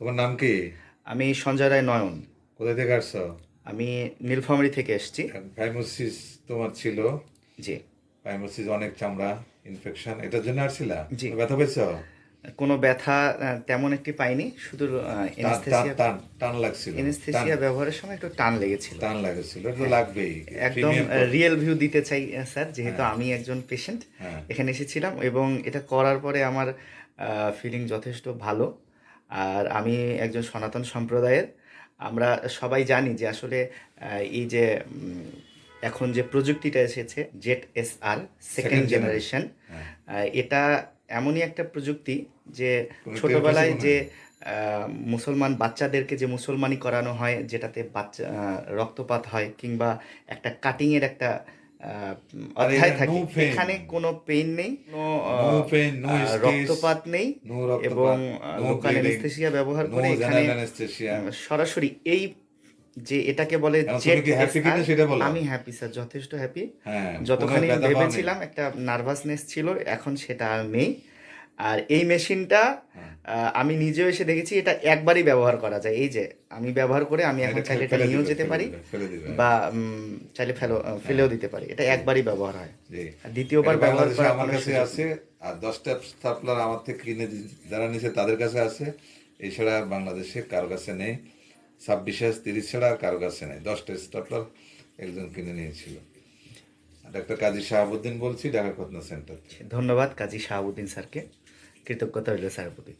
তোমার নাম কি? আমি সঞ্জয় রায় নয়ন। কোথা থেকে আসছো? আমি নীলফামারী থেকে এসেছি। ফাইমোসিস তোমার ছিল? জি। ফাইমোসিস অনেক চামড়া ইনফেকশন এটার জন্য আসছিলা? জি। ব্যথা পেয়েছ? কোনো ব্যথা তেমন একটি পাইনি শুধু টান- টান লাগছিল। এনেস্থেসিয়া ব্যবহারের সময় একটু টান লেগেছিল। টান লাগছিল তো লাগবেই। একদম রিয়েল ভিউ দিতে চাই স্যার যেহেতু আমি একজন পেশেন্ট হ্যাঁ। এখানে এসেছিলাম এবং এটা করার পরে আমার ফিলিং যথেষ্ট ভালো। আর আমি একজন সনাতন সম্প্রদায়ের। আমরা সবাই জানি যে আসলে এই যে এখন যে প্রযুক্তিটা এসেছে jet S R second generation এটা এমনই একটা প্রযুক্তি যে ছোটবেলায় যে মুসলমান বাচ্চাদেরকে যে মুসলমানি করানো হয় যেটাতে বাচ্চা রক্তপাত হয় কিংবা একটা কাটিংয়ের একটা অধ্যায় থাকে। এখানে কোনো পেইন নেই রক্তপাত নেই এবং লোকাল অ্যানেস্থেসিয়া ব্যবহার করে এখানে সরাসরি এই যে এটাকে বলে। আমি হ্যাপি স্যার যথেষ্ট হ্যাপি হ্যাঁ, যতখানি? ভেবেছিলাম একটা নার্ভাসনেস ছিল এখন সেটা আর নেই। আর এই মেশিনটা আমি নিজেও এসে দেখেছি এটা একবারই ব্যবহার করা যায়। এই যে আমি ব্যবহার করে আমি এখন চাইলে এটা নিয়েও যেতে পারি দিবে। বা চাইলে ফেলো ফেলেও দিতে পারি। এটা একবারই ব্যবহার হয়। দ্বিতীয়বার ব্যবহার করার আমার কাছে আছে আর দশটা স্টাপলার আমার থেকে কিনে যারা নিছে তাদের কাছে আছে। এছাড়া বাংলাদেশে কারও কাছে নেই। ছাব্বিশ হাজার তিরিশ ছাড়া আর কারও কাছে নেই। দশটা স্টাপলার একজন কিনে নিয়েছিল। ডাক্তার কাজী শাহাবুদ্দিন বলছি ঢাকা খতনা সেন্টার ধন্যবাদ কাজী শাহাবুদ্দিন স্যারকে। কৃতজ্ঞতা রইল স্যারের প্রতি